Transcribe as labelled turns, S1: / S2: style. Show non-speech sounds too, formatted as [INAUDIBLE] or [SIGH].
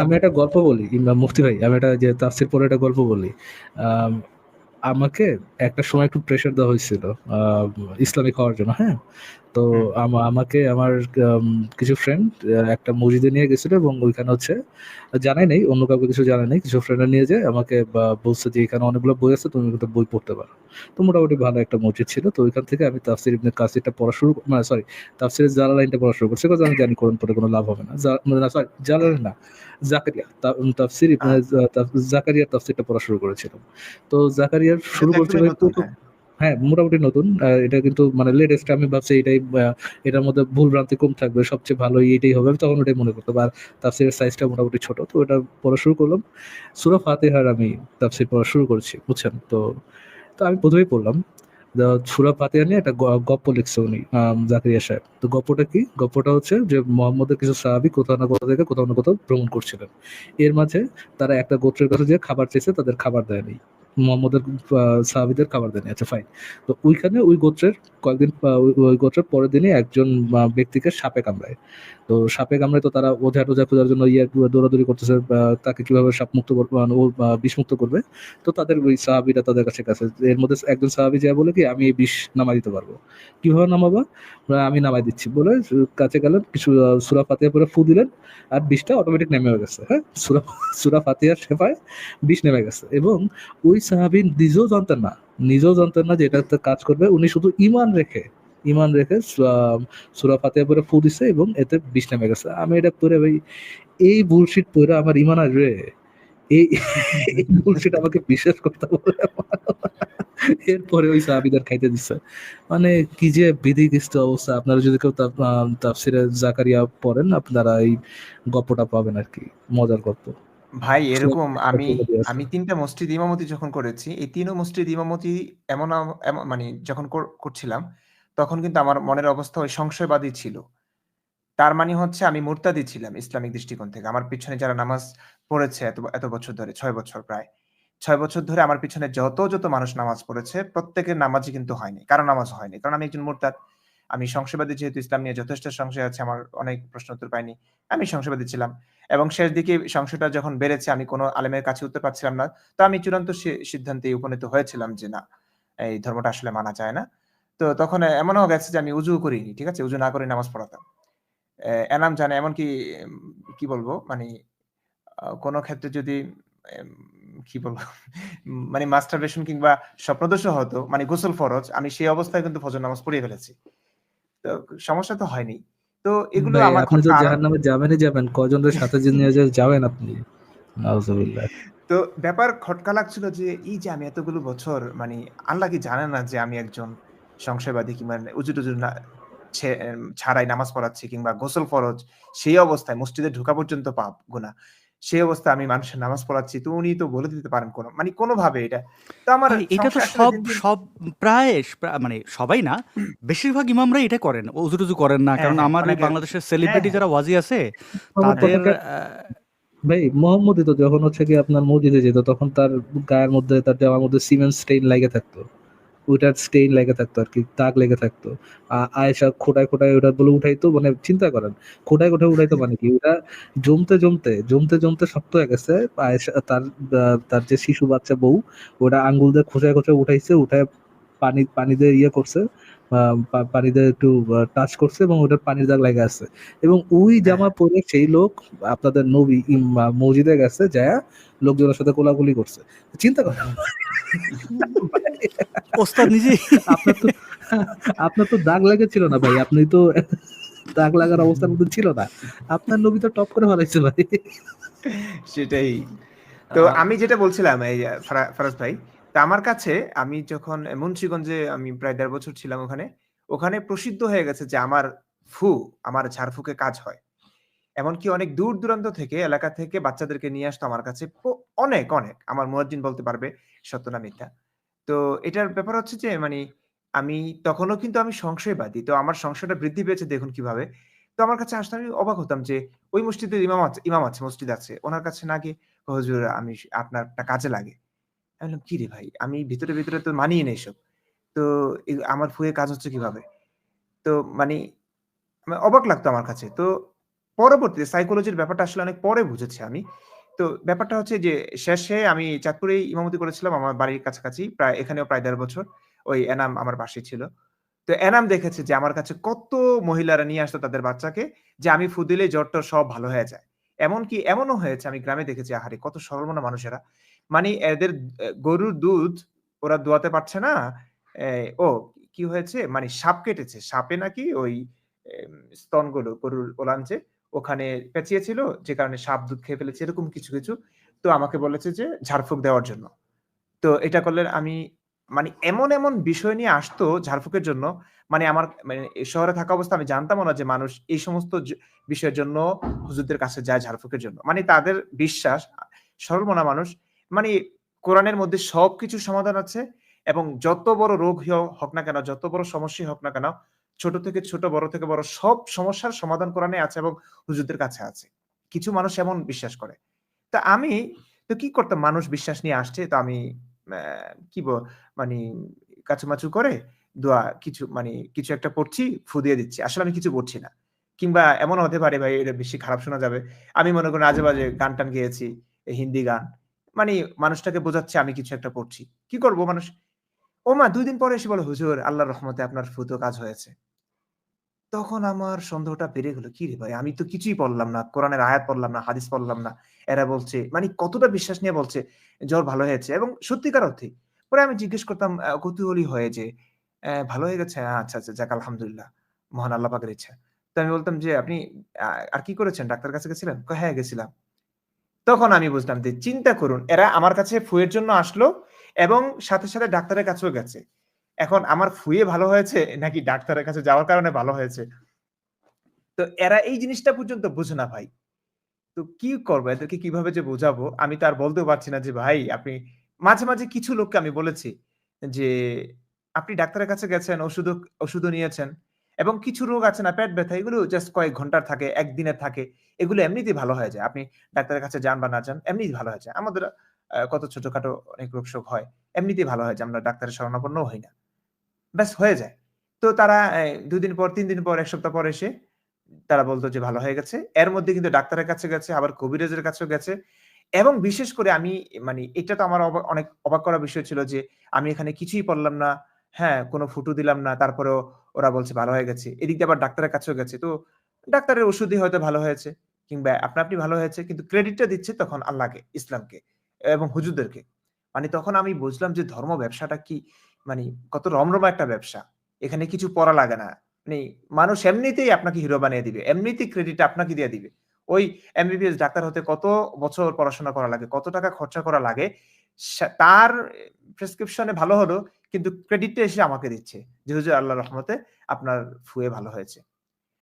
S1: আমি একটা গল্প বলি মুফতি ভাই আমি একটা যে তাফসির পরে একটা গল্প বলি। আমাকে একটা সময় একটু প্রেশার দেওয়া হয়েছিল ইসলামিক হওয়ার জন্য হ্যাঁ? তো আমাকে আমার কিছু ফ্রেন্ড একটা মসজিদে নিয়ে গেছিল এবং ওইখানে হচ্ছে জানাই নেই অন্য কাউকে কিছু জানাই নেই কিছু ফ্রেন্ডরা নিয়ে যায় আমাকে বলছে যে এখানে অনেকগুলো বই আছে তুমি কিন্তু বই পড়তে পারো। তো মোটামুটি ভালো একটা মসজিদ ছিল। তো ওইখান থেকে আমি তাফসির ইবনে কাসিরটা পড়া শুরু মানে সরি তাফসিরের লাইনটা পড়া শুরু করছি কারণ আমি জানি কোরআন পড়ে কোনো লাভ হবে না। মানে না সরি জালালাইন না জাকারিয়া তাফসির ইবনে জাকারিয়া তাফসিরটা পড়া শুরু করেছিলাম। তো জাকারিয়ার শুরু করছিল হ্যাঁ। মোটামুটি নতুন। এটা কিন্তু মানে লেটেস্ট আমি ভাবছি এটাই এটার মধ্যে ভুল ভ্রান্তি কম থাকবে সবচেয়ে ভালো এটাই হবে। আমি তখন ওটাই মনে করতাম। আর তাফসিরের সাইজটা মোটামুটি ছোট তো এটা পড়া শুরু করলাম। সুরা ফাতেহার আমি তাফসির পড়া শুরু করছি বুঝছেন? তো তো আমি প্রথমেই পড়লাম সুরা ফাতেহা নিয়ে একটা গপ্প লিখছে উনি জাকিরিয়া সাহেব। তো গপ্পটা কি? গপ্পটা হচ্ছে যে মোহাম্মদের কিছু সাহাবি কোথাও না কোথাও থেকে কোথাও না কোথাও ভ্রমণ করছিলেন। এর মাঝে তারা একটা গোত্রের কাছে যে খাবার চেয়েছে, তাদের খাবার দেয়নি। মোহাম্মদের সাহাবিদের খাবার দেয়নি। আচ্ছা ফাইন তো ওইখানে ওই গোত্রের কয়েকদিন ওই গোত্রের পরের দিনই একজন ব্যক্তিকে সাপে কামড়ায়। তো সাপে কামড়ায় তো তারা ওঝা টোঝা খোঁজার জন্য ইয়ে দৌড়াদৌড়ি করতেছে তাকে কীভাবে সাপ মুক্ত মানে ও বিষমুক্ত করবে। তো তাদের ওই সাহাবিরা তাদের কাছে কাছে এর মধ্যে একজন সাহাবি যা বলে কি, আমি এই বিষ নামাই দিতে পারব। কীভাবে নামাবা? আমি নামাই দিচ্ছি। বলে কাছে গেলেন, কিছু সুরা ফাতিয়া পরে ফু দিলেন, আর বিষটা অটোমেটিক নেমে গেছে। হ্যাঁ? সুরা সুরা ফাতিয়ার সেপায় বিষ নেমে গেছে। এবং ওই সাহাবি নিজেও জানতেন না, নিজেও জানতেন না যে এটা কাজ করবে। উনি শুধু ইমান রেখে ইমান রেখে সুরা ফাতে পরে ফু দিছে এবং এতে বিষ নেমে গেছে। আমি এটা পরে ভাই, এই বুলশিট পরে আমার ইমান আসবে। এই বুলশিট আমাকে বিশ্বাস করতে বলে এরপরে ওই সাহাবিদের খাইতে দিচ্ছে মানে কি যে বিধিগ্রস্ত অবস্থা। আপনারা যদি কেউ তাফসিরে জাকারিয়া পড়েন, আপনারা এই গল্পটা পাবেন আর কি। মজার গল্প।
S2: ভাই এরকম [LAUGHS] আমি আমি তিনটা মসজিদ ইমামতি যখন করেছি এই তিনও মসজিদ ইমামতি এমন এমন মানে যখন করছিলাম তখন কিন্তু আমার মনের অবস্থা ওই সংশয়বাদী ছিল। তার মানে হচ্ছে আমি মুরতাদি ছিলাম ইসলামিক দৃষ্টিকোণ থেকে। আমার পিছনে যারা নামাজ পড়েছে এত এত বছর ধরে ছয় বছর প্রায় ছয় বছর ধরে আমার পিছনে যত যত মানুষ নামাজ পড়েছে প্রত্যেকের নামাজই কিন্তু হয়নি। কারও নামাজ হয়নি। কারণ আমি একজন মুরতাদ। আমি সংশয়বাদী যেহেতু ইসলাম নিয়ে যথেষ্ট সংশয় আছে, আমার অনেক প্রশ্ন উত্তর পাইনি, আমি সংশয়বাদী ছিলাম। এবং শেষ দিকে সংশয়টা যখন বেড়েছে, আমি কোনো আলেমের কাছে উত্তর পাচ্ছিলাম না, তো আমি চূড়ান্ত সিদ্ধান্তে উপনীত হয়েছিলাম যে না, এই ধর্মটা আসলে মানা যায় না। তো তখন এমনও গেছে যে আমি উজু করিনি, ঠিক আছে? উজু না করে নামাজ পড়াতাম। এনাম জানে, এমনকি কি বলব মানে কোনো ক্ষেত্রে যদি কি বলব মানে মাস্টারবেশন কিংবা স্বপ্নদোষ হতো মানে গোসল ফরজ, আমি সেই অবস্থায় কিন্তু ফজর নামাজ পড়িয়ে ফেলেছি। তো সমস্যা তো হয়নি। তো এগুলো আমার
S1: আপনি তো জাহান্নামে যাবেনই যাবেন কজনের সাথে নিয়ে যাবেন আপনি। নাউজুবিল্লাহ।
S2: তো ব্যাপার খটকা লাগছিল যে এই যে আমি এতগুলো বছর মানে আল্লাহ কি জানে না যে আমি একজন সংশয়বাদী কিংবা উজু টুজু না ছাড়াই নামাজ পড়াচ্ছি কিংবা গোসল ফরজ সেই অবস্থায় মসজিদে ঢোকা পর্যন্ত পাপ গুণা সেই অবস্থা আমি মানুষের নামাজ পড়াচ্ছি তো উনি তো বলে দিতে পারেন কোন মানে কোনোভাবে এটা।
S3: তো আমার এটা তো সব সব প্রায় মানে সবাই না [CLEARS THROAT] বেশিরভাগ ইমামরা এটা করেন উজু টুজু করেন না হ্যাঁ, কারণ হ্যাঁ, আমার বাংলাদেশের সেলিব্রিটি হ্যাঁ, যারা ওয়াজি আছে তাদের
S1: ভাই মোহাম্মদই তো যখন হচ্ছে কি আপনার মসজিদে যেত তখন তার গায়ের মধ্যে তার জামার মধ্যে সিমেন্ট স্টেইন লাগে থাকতো। ওইটার স্টেইন লেগে থাকতো আর কি, দাগ লেগে থাকতো। আয়েশা খোটায় খোটায় ওটা বলে উঠাইতো মানে চিন্তা করেন, খোটায় খোটায় উঠাইতো মানে কি? ওটা জমতে জমতে জমতে জমতে শক্ত হয়ে গেছে, আয়েশা, তার তার যে শিশু বাচ্চা বউ, ওটা আঙ্গুল দিয়ে খোঁচায় খোঁচায় উঠাইছে, উঠায় পানি পানি দিয়ে ইয়ে করছে পানিতে একটু টাচ করছে এবং ওটার পানির দাগ লেগে আছে। এবং ওই হ্যাঁ। জামা পরে সেই লোক আপনাদের নবী মসজিদে গেছে যায় লোকজনের সাথে কোলাকুলি করছে। চিন্তা করেন [LAUGHS]
S3: ওস্তাদ নিজে।
S1: আপনার তো আপনার তো দাগ লেগেছিল না ভাই আপনি তো দাগ লাগার অবস্থার মধ্যে ছিল না। আপনার নবী তো টপ করে ফেলাইছে ভাই।
S2: সেটাই। তো আমি যেটা বলছিলাম এই ফরাজ ভাই তা আমার কাছে আমি যখন মুন্সিগঞ্জে আমি প্রায় দেড় বছর ছিলাম ওখানে ওখানে প্রসিদ্ধ হয়ে গেছে যে আমার ফু, আমার ঝাড়ফুকে কাজ হয়। এমনকি অনেক দূর দূরান্ত থেকে, এলাকা থেকে বাচ্চাদেরকে নিয়ে আসতো আমার কাছে অনেক অনেক। আমার মুয়াজ্জিন বলতে পারবে সত্য মিথ্যা। তো এটার ব্যাপার হচ্ছে যে মানে আমি তখনও কিন্তু আমি সংশয়বাদী। তো আমার সংশয়টা বৃদ্ধি পেয়েছে দেখুন কীভাবে। তো আমার কাছে আসলে আমি অবাক হতাম যে, ওই মসজিদের ইমাম আছে ইমাম আছে, মসজিদ আছে। ওনার কাছে না গিয়ে, হজুর, আমি আপনার একটা কাজে লাগে। বললাম, কি রে ভাই আমি ভিতরে ভিতরে তো মানিয়ে নেই সব তো আমার ফুয়ে কাজ হচ্ছে কীভাবে তো মানে অবাক লাগতো আমার কাছে তো পরবর্তীতে সাইকোলজির ব্যাপারটা আসলে অনেক পরে বুঝেছি আমি। তো ব্যাপারটা হচ্ছে যে, শেষে আমি চাঁদপুরেই ইমামতি করেছিলাম আমার বাড়ির কাছাকাছি। প্রায়, এখানেও প্রায় দেড় বছর। ওই এনাম আমার পাশেই ছিল। তো এনাম দেখেছে যে, আমার কাছে কত মহিলারা নিয়ে আসতো তাদের বাচ্চাকে যে, আমি ফু দিলেই জ্বর-টর সব ভালো হয়ে যায়। এমনকি এমনও হয়েছে, আমি গ্রামে দেখেছি, আহারে, কত সরল মনা মানুষেরা। মানে এদের গরুর দুধ ওরা দোয়াতে পারছে না। ও কি হয়েছে? মানে সাপ কেটেছে। সাপে নাকি ওই স্তনগুলো গরুর ওলান যে ওখানে পেঁচিয়েছিল যে কারণে সাপ দুধ খেয়ে ফেলেছে এরকম কিছু, কিছু। তো আমাকে বলেছে যে ঝাড়ফুঁক দেওয়ার জন্য। তো এটা করলে আমি মানে এমন, এমন বিষয় নিয়ে আসতো ঝাড়ফুঁকের জন্য মানে আমার মানে শহরে থাকা অবস্থা আমি জানতাম না যে মানুষ এই সমস্ত বিষয়ের জন্য হুজুরদের কাছে যায় ঝাড়ফুঁকের জন্য। মানে তাদের বিশ্বাস সরল মনা মানুষ মানে কোরআনের মধ্যে সবকিছুর সমাধান আছে এবং যত বড় রোগ হোক না কেন, যত বড় সমস্যাই হোক না কেন, ছোট থেকে ছোট, বড় থেকে বড় সব সমস্যার সমাধান কোরআনে আছে এবং হুজুরদের কাছে আছে। কিছু মানুষ এমন বিশ্বাস করে। তা আমি তো কি করতাম মানুষ বিশ্বাস নিয়ে আসছে তো আমি কি মানে কাচুমাচু করে দোয়া কিছু মানে কিছু একটা পড়ছি, ফু দিয়ে দিচ্ছি। আসলে আমি কিছু পড়ছি না। কিংবা এমন হতে পারে ভাই এটা বেশি খারাপ শোনা যাবে। আমি মনে করি আজে-বাজে গান-টান গেয়েছি, হিন্দি গান। মানি মানুষটাকে বোঝাচ্ছি আমি কিছু একটা পড়ছি। কি করব মানুষ? ওমা ২ দিন পরে এসে বলে, "হুজুর আল্লাহর রহমতে আপনার ফু তো কাজ হয়েছে।" তখন আমার সন্দেহটা বেড়ে গেল। কিরে ভাই আমি তো কিছুই পড়লাম না। কোরআনের আয়াত পড়লাম না, হাদিস পড়লাম না। এরা বলছে মানে কতটা বিশ্বাস নিয়ে বলছে জ্বর ভালো হয়েছে এবং সত্যিকার অর্থে পরে আমি জিজ্ঞেস করতাম কৌতূহলী হয়ে যে, "অ্যা ভালো হয়ে গেছে? আচ্ছা, আচ্ছা যাক আলহামদুলিল্লাহ। মহান আল্লাহ পাকের ইচ্ছা।" তো আমি বলতাম যে, "আপনি আর কি করেছেন? ডাক্তার কাছে গেছিলেন?" "হ্যাঁ গেছিলাম।" তখন আমি বুঝলাম যে চিন্তা করুন এরা আমার কাছে ফুয়ের জন্য আসলো এবং সাথে, সাথে ডাক্তারের কাছেও গেছে। এখন আমার ফুয়ে ভালো হয়েছে নাকি ডাক্তারের কাছে যাওয়ার কারণে ভালো হয়েছে? তো এরা এই জিনিসটা পর্যন্ত বুঝে না ভাই। তো কি করব? এদেরকে কীভাবে যে বোঝাবো? আমি তো আর বলতেও পারছি না যে ভাই আপনি মাঝে, মাঝে কিছু লোককে আমি বলেছি যে, "আপনি ডাক্তারের কাছে গেছেন, ওষুধও ওষুধও নিয়েছেন এবং কিছু রোগ আছে না পেট ব্যথা এগুলো জাস্ট কয়েক ঘণ্টার থাকে, একদিনের থাকে। এগুলো এমনিতেই ভালো হয়ে যায়। আপনি ডাক্তারের কাছে যান বা না যান এমনিই ভালো হয়ে যায়। আমাদের কত ছোটখাটো অনেক রোগ-শোক হয়। এমনিতেই ভালো হয়ে যায়। আমরা ডাক্তারের শরণাপন্নও হই না। ব্যাস হয়ে যায়। তো তারা দুদিন পর, তিন দিন পর, এক সপ্তাহ পর এসে তারা বলতো যে ভালো হয়ে গেছে। এর মধ্যে কিন্তু ডাক্তারের কাছে গেছে, আবার কবিরাজের কাছেও গেছে এবং বিশেষ করে আমি মানে এটা তো আমার অনেক অবাক করার বিষয় ছিল যে আমি এখানে কিছুই পড়লাম না। হ্যাঁ, কোনো ফুটু দিলাম না। তারপরেও ওরা বলছে ভালো হয়ে গেছে। এদিক দিয়ে আবার ডাক্তারের কাছেও গেছে। তো ডাক্তারের ওষুধই হয়তো ভালো হয়েছে কিংবা আপনা আপনি ভালো হয়েছে। কিন্তু ক্রেডিটটা দিচ্ছে তখন আল্লাহকে, ইসলামকে এবং হুজুরদেরকে। মানে তখন আমি বুঝলাম যে ধর্ম ব্যবসাটা কি মানে কত রমরমা একটা ব্যবসা। এখানে কিছু পড়া লাগে না। মানে মানুষ এমনিতেই আপনাকে হিরো বানিয়ে দিবে। এমনিতেই ক্রেডিট আপনাকে দিয়ে দিবে। ওই এমবিবিএস ডাক্তার হতে কত বছর পড়াশোনা করা লাগে, কত টাকা খরচা করা লাগে। তার প্রেসক্রিপশন ভালো হলো কিন্তু ক্রেডিটটা এসে আমাকে দিচ্ছে। যে হুজুর আল্লাহ রহমতে আপনার ফুয়ে ভালো হয়েছে।